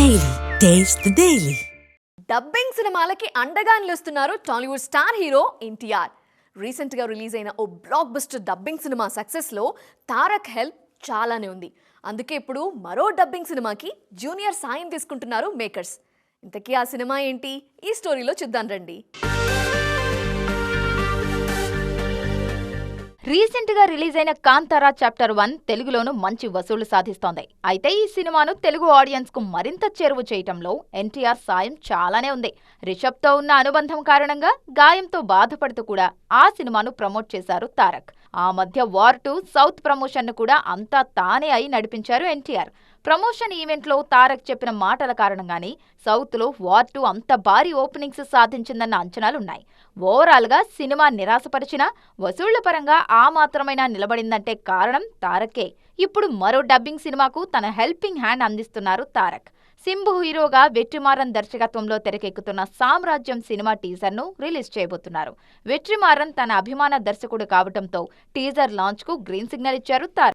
Daily taste daily dubbing సినిమాలకి అండగా నిలుస్తున్నారు టాలీవుడ్ స్టార్ హీరో ఎన్టీఆర్. రీసెంట్గా రిలీజ్ అయిన ఓ బ్లాక్ బస్టర్ డబ్బింగ్ సినిమా సక్సెస్లో తారక్ హెల్ప్ చాలానే ఉంది. అందుకే ఇప్పుడు మరో డబ్బింగ్ సినిమాకి జూనియర్ సాయం తీసుకుంటున్నారు మేకర్స్ ఇంతకీ ఆ సినిమా ఏంటి? ఈ స్టోరీలో చూద్దాం రండి. రీసెంట్గా రిలీజ్ అయిన కాంతారా చాప్టర్ వన్ తెలుగులోనూ మంచి వసూళ్ళు సాధిస్తోంది. అయితే ఈ సినిమాను తెలుగు ఆడియన్స్కు మరింత చేరువ చేయటంలో ఎన్టీఆర్ సాయం చాలానే ఉంది. రిషబ్తో ఉన్న అనుబంధం కారణంగా గాయంతో బాధపడుతూ కూడా ఆ సినిమాను ప్రమోట్ చేశారు తారక్. ఆ మధ్య వార్ టూ సౌత్ ప్రమోషన్ను కూడా అంతా తానే అయి నడిపించారు ఎన్టీఆర్. ప్రమోషన్ ఈవెంట్లో తారక్ చెప్పిన మాటల కారణంగానే సౌత్లో వార్ టూ అంత భారీ ఓపెనింగ్స్ సాధించిందన్న అంచనాలున్నాయి. ఓవరాల్గా సినిమా నిరాశపరిచినా వసూళ్ళ పరంగా ఆ మాత్రమైనా నిలబడిందంటే కారణం తారకే. ఇప్పుడు మరో డబ్బింగ్ సినిమాకు తన హెల్పింగ్ హ్యాండ్ అందిస్తున్నారు తారక్. సింబు హీరోగా వెట్రిమారన్ దర్శకత్వంలో తెరకెక్కుతున్న సామ్రాజ్యం సినిమా టీజర్ను రిలీజ్ చేయబోతున్నారు. వెట్రిమారన్ తన అభిమాన దర్శకుడు కావటంతో టీజర్ లాంచ్కు గ్రీన్ సిగ్నల్ ఇచ్చారు తారక్.